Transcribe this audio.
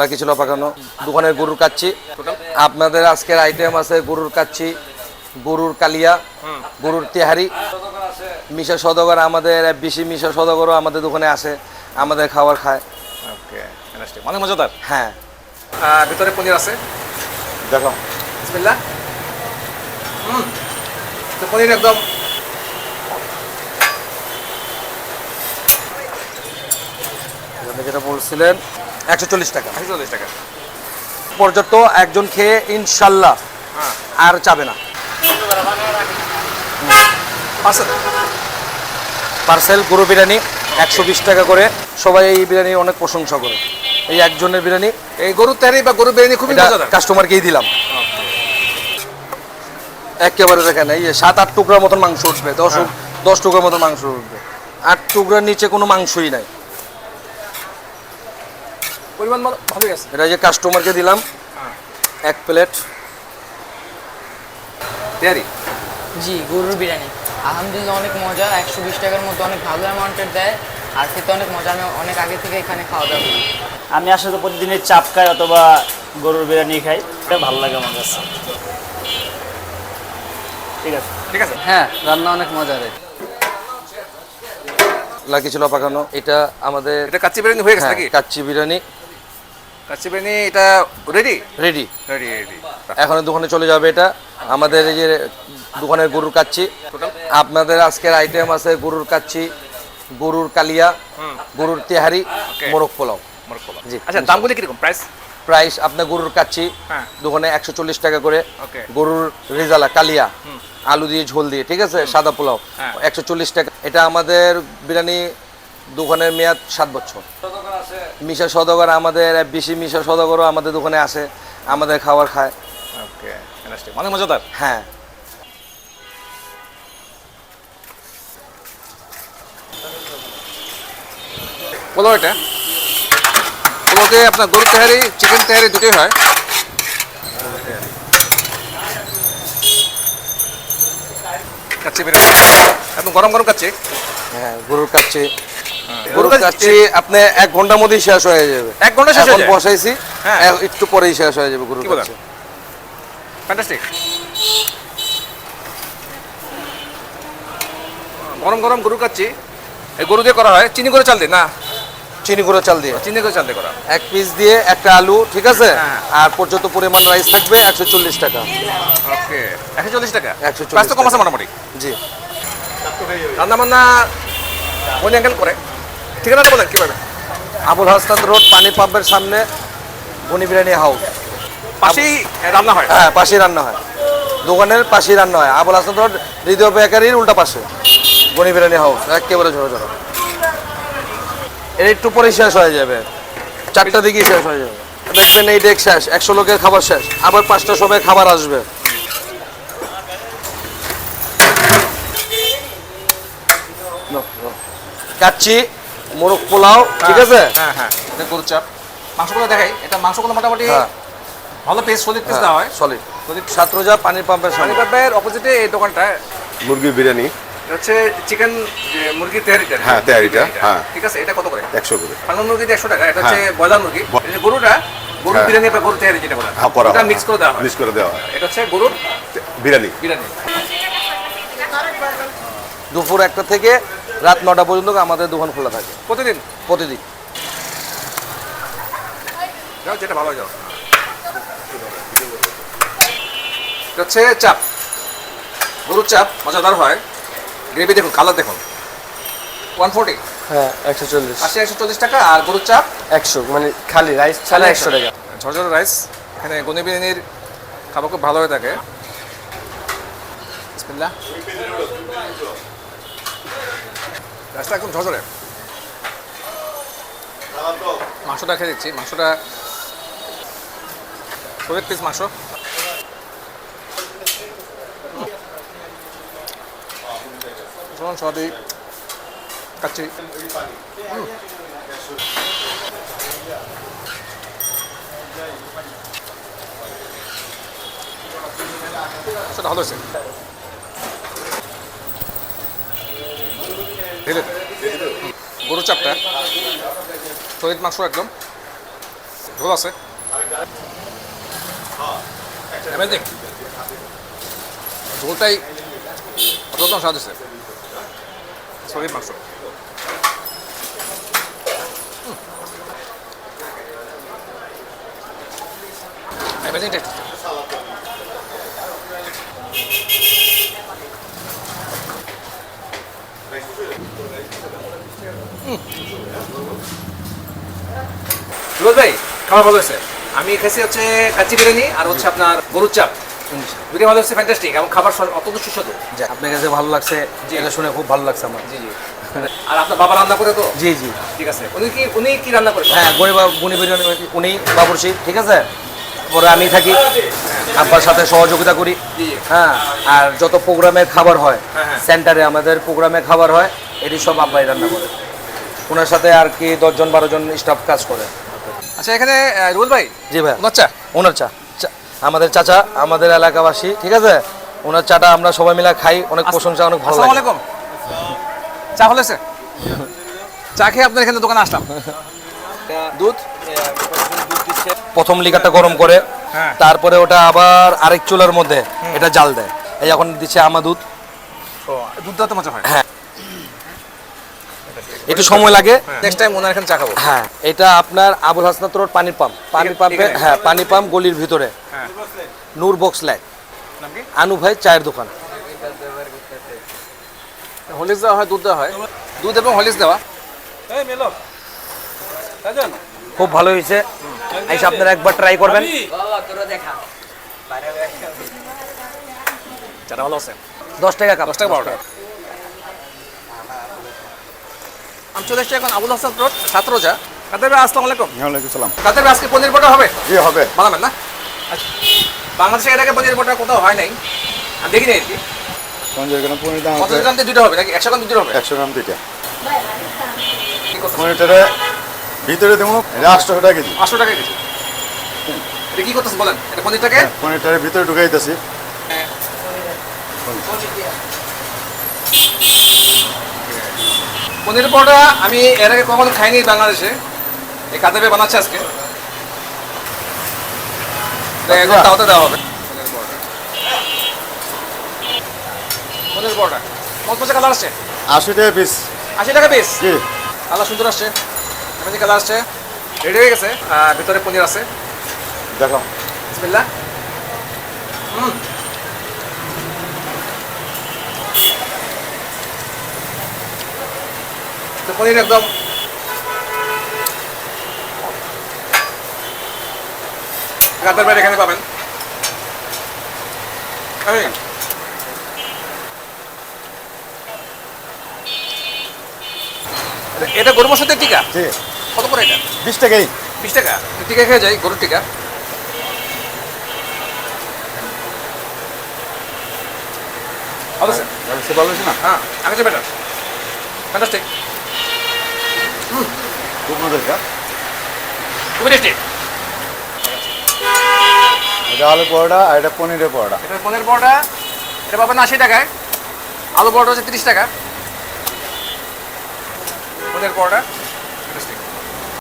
Lucky ছিল পাকানো। দোকানের গরুর কাচ্ছি। আপনাদের আজকের আইটেম আছে গরুর কাচ্ছি গরুর কালিয়া গরুর তেহারি। মিশা সদগর আমাদের বেশি মিশা সদগরও আমাদের দোকানে আসে আমাদের খাবার খায়। ওকে অনেক মজাদার। হ্যাঁ। ভিতরে পনির আছে? দেখো। বিসমিল্লাহ। হুম তো পনির একদম। যেটা বলছিলেন একশো চল্লিশ টাকা। একশো চল্লিশ টাকা। পর্যন্ত একজন খেয়ে ইনশাল্লাহ হ্যাঁ। আর চাবে না। পার্সেল? পার্সেল গরু বিরিয়ানি একশো বিশ টাকা করে। সবাই এই বিরিয়ানি অনেক প্রশংসা করে। এই একজনের বিরিয়ানি। এই গরুর তেহারি বা গরুর বিরিয়ানি খুবই কাস্টমারকেই দিলাম। একেবারে দেখেন এই সাত আট টুকরার মতন মাংস উঠবে দশ দশ টুকরার মতন মাংস উঠবে। আট টুকরার নিচে কোনো মাংসই নাই। পরিমাণ মতো ভালোই আছে এটা যে কাস্টমারকে দিলাম হ্যাঁ। এক প্লেট তেহারি জি গরুর বিরিয়ানি। আলহামদুলিল্লাহ অনেক মজা একশো বিশ টাকার মধ্যে অনেক ভালো অ্যামাউন্টের দেয়। আর খেতে অনেক মজা আমি অনেক আগে থেকে এখানে খাওয়া দাওয়া করি। আমি আসলে প্রতিদিনের চাপ খাই অথবা গরুর বিরিয়ানি খাই এটা ভালো লাগে আমার কাছে। ঠিক আছে। ঠিক আছে। হ্যাঁ রান্না অনেক মজার লাকি ছিল পাকানো এটা আমাদের এটা কাচ্চি বিরিয়ানি হয়ে গেছে হ্যাঁ, নাকি? কাচ্চি বিরিয়ানি। কাচ্চি বিরিয়ানি এটা রেডি রেডি রেডি রেডি এখন দোকানে চলে যাবে এটা। আমাদের এই যে দোকানের গরুর কাচ্ছি আপনাদের আজকের আইটেম আছে গরুর কাচ্ছি গরুর কালিয়া গরুর তেহারি. মোরগ পোলাও। জি। আচ্ছা দামগুলি কীরকম? প্রাইস প্রাইস আপনার গরুর কাচ্ছি হ্যাঁ। দোকানে একশো চল্লিশ টাকা করে। গরুর রেজালা কালিয়া আলু দিয়ে ঝোল দিয়ে ঠিক আছে? সাদা পোলাও। হ্যাঁ। একশো চল্লিশ টাকা। এটা আমাদের বিরিয়ানি দোকানের মেয়াদ সাত বছর। মিশা সদগর আমাদের বেশি মিশা সদগরও আমাদের দোকানে আসে আমাদের খাবার খায়। ওকে অনেক মজাদার। হ্যাঁ। পোলাও এটা? পোলাওতে আপনার গরুর তেহারি চিকেন তেহারি দুটোই হয়। কাচ্চি বিরিয়ানি এখন গরম গরম কাচ্চি? হ্যাঁ গরুর কাচ্ছি গরুর গরুর কাচ্ছি আপনি এক ঘণ্টার মধ্যেই শেষ হয়ে যাবে। এক ঘণ্টা শেষ হয়ে বসাইছি। একটু পরেই শেষ যাবে গরুর কাচ্ছি ফ্যান্টাস্টিক গরম গরম গরু কাচ্ছি এই গরু দিয়ে করা হয়? চিনি করে চাল দিয়ে? না। চিনি গুঁড়ো চাল দিয়ে। চিনি করে চাল দিয়ে করা। এক পিস দিয়ে একটা আলু ঠিক আছে? হ্যাঁ। আর পর্যাপ্ত পরিমাণ রাইস থাকবে একশো চল্লিশ টাকা। ওকে। একশো চল্লিশ টাকা? 140 প্রাইস তো কম আছে মোটামুটি? জি। রান্না বান্না কোন অ্যাঙ্গেল করে? ঠিকানাটা বলেন কীভাবে? আবুল হাসনাত রোড পানি পাম্পের সামনে বনি বিরিয়ানি হাউস। পাশেই রান্না হয়? হ্যাঁ পাশেই রান্না হয়। দোকানের পাশেই রান্না হয়। আবুল হাসান রোড হৃদয় বেকারির উল্টা পাশে বনি বিরিয়ানি হাউস একেবারে ঝোড়ো ঝোড়ো এর একটু পরেই শেষ হয়ে যাবে। চারটা দিকেই শেষ হয়ে যাবে। দেখবেন এই ডেক শেষ একশো লোকের খাবার শেষ। আবার পাঁচটা সময় খাবার আসবে। কাচ্চি মোরগ পোলাও ঠিক আছে? হ্যাঁ হ্যাঁ এটা গরুর চাপ। মাংসগুলো দেখাই। এটা মাংসগুলো মোটামুটি হ্যাঁ। ভালো পিস সলিড পিস দেওয়া হয়। সলিড সাতরোজা পানির পাম্পের সামনে। পানিপাবের অপোজিটে এই দোকানটা। মুরগির বিরিয়ানি। এটা হচ্ছে চিকেন মুরগির তেহারিটা। হ্যাঁ, তেহারিটা, হ্যাঁ। ঠিক আছে? এটা কত করে? একশো করে। মুরগি একশো টাকা। এটা হচ্ছে হ্যাঁ। ব্রয়লার মুরগি। ব- এই যে গরুটা গরুর হ্যাঁ। বিরিয়ানি বা গরুর তেহারি যেটা বলা। হ্যাঁ, এটা মিক্স করে দেওয়া হয়। মিক্স করে দেওয়া হয়। এটা হচ্ছে গরুর বিরিয়ানি। বিরিয়ানি। দুপুর একটা থেকে রাত নটা পর্যন্ত আমাদের দোকান খোলা থাকে। প্রতিদিন? প্রতিদিন। যাও যেটা ভালো যাও। হচ্ছে চাপ। গরুর চাপ মজাদার হয়। গ্রেভি দেখুন কালার দেখুন। ওয়ান ফোর্টি হ্যাঁ একশো চল্লিশ। আশি একশো চল্লিশ টাকা আর গরুর চাপ? একশো মানে খালি রাইস ছাড়া একশো টাকা। ঝরঝর রাইস এখানে গনি বিরিয়ানির খাবার খুব ভালো হয়ে থাকে। বিসমিল্লাহ। রাইসটা একদম ঝরঝরে মাংসটা খেয়ে দিচ্ছি। মাংসটা শরীর পিস মাংস। ভীষণ স্বাদই হুম। সেটা ভালো হয়েছে। ঢেলে। গরুর চাপটা। শহীদ মাংস একদম। ঝোল আছে। Amazing. ঝোলটাই অসাধারণ স্বাদ আছে। সলিড মাংস। অ্যামেজিং টেস্ট সুরজ ভাই খাবার ভালো হয়েছে? আমি খেয়েছি হচ্ছে কাচ্চি বিরিয়ানি আর হচ্ছে আপনার গরুর চাপ। বিরিয়ানি ভালো হচ্ছে ফ্যান্টাস্টিক এবং খাবার অত্যন্ত সুস্বাদু। আপনার কাছে ভালো লাগছে এটা শুনে খুব ভালো লাগছে আমার। জি জি। আর আপনার বাবা রান্না করে তো? জি জি। ঠিক আছে। উনি কি উনি কি রান্না করে হ্যাঁ গরিব গুণী বিরিয়ানি উনি বাবুর্চি ঠিক আছে? পরে আমি থাকি আব্বার সাথে সহযোগিতা করি। জি। হ্যাঁ আর যত প্রোগ্রামের খাবার হয় হ্যাঁ, হ্যাঁ। সেন্টারে আমাদের প্রোগ্রামে খাবার হয় এটি সব আব্বাই রান্না করে। ওনার সাথে আর কি দশজন বারো জন স্টাফ কাজ করে। আচ্ছা এখানে রুবেল ভাই জি ভাই ওনার চা? ওনার চা। আমাদের চাচা আমাদের এলাকাবাসী ঠিক আছে? ওনার চাটা আমরা সবাই মিলে খাই অনেক প্রশংসা অনেক ভালো লাগে। চা হয়েছে চা খেয়ে আপনার এখানে দোকানে আসলাম। দুধ? প্রথম লিকারটা গরম করে হ্যাঁ। তারপরে ওটা আবার আরেক চুলার মধ্যে এটা জাল দেয়। এই এখন দিচ্ছে আমা দুধ। দুধ দেওয়া তো মজা হয়। হ্যাঁ। একটু সময় লাগে। নেক্সট টাইম ওনার এখানে চা খাব। হ্যাঁ এটা আপনার আবুল হাসনাত রোড পানির পাম্প। পানির পাম্পে হ্যাঁ পানি পাম্প গলির ভিতরে। হ্যাঁ। নূর বক্স ল্যাক নাম আনু ভাই চায়ের দোকান। হলিক্স দেওয়া হয় দুধ দেওয়া হয়? দুধ এবং হলিক্স দেওয়া। খুব ভালো হয়েছে। আইসা আপনারা একবার ট্রাই করবেন। চাটা ভালো আছে দশ টাকা কাপ দশ টাকা বারো টাকা আমি চলে এসেছি এখন আবুল হাসান রোড সাত রোজা কাদের ভাই আসসালামু আলাইকুম। ওয়ালাইকুম সালাম কাদের ভাই আজকে পনির পটা হবে? জি হবে। বানাবেন না? আচ্ছা। বাংলাদেশে এর আগে পনির পটা কোথাও হয় নাই। আমি দেখিনি আর কি। পঞ্চাশ গ্রাম পনির দাম পঞ্চাশ গ্রাম দিয়ে দুটো হবে নাকি? একশো গ্রাম দুটো হবে? একশো গ্রাম দুইটা? পনিরটারে ভিতরে দেবো এটা আটশো টাকা কেজি। পাঁচশো টাকা কেজি। এটা কি করতেছে বলেন? এটা পনিরটাকে? পনিরটারে ভিতরে ঢুকাইতেছি। পনির পরোটা আমি এর আগে কখনো খাইনি বাংলাদেশে। এই কাদেবে বানাচ্ছে আজকে? তো একদম তাওতে দেওয়া হবে। পনির পরোটা। কালার আসছে? আশি টাকা পিস আশি টাকা পিস জি। কালার সুন্দর আসছে। কালার আসছে রেডি হয়ে গেছে। ভিতরে পনির আছে। দেখো। বিসমিল্লাহ। হুম। তো পনির একদম। গাদার বাইরে এখানে পাবেন। এটা- এটা গরু মশলাতে টিকা? কত করে এটা? বিশ টাকাই। বিশ টাকা? টিকা খেয়ে যাই গরুর টিকা। ব্যবস্থা ভালো হয়েছে না। হ্যাঁ আগে যে বেটার ফ্যান্টাস্টিক খুবই টেস্টি এটা আলু পরোটা আর এটা পনিরের পরোটা। এটা পনির পরোটা এটা পাবেন আশি টাকায়। আলু পরোটা হচ্ছে তিরিশ টাকা। পনেরো পরোটা।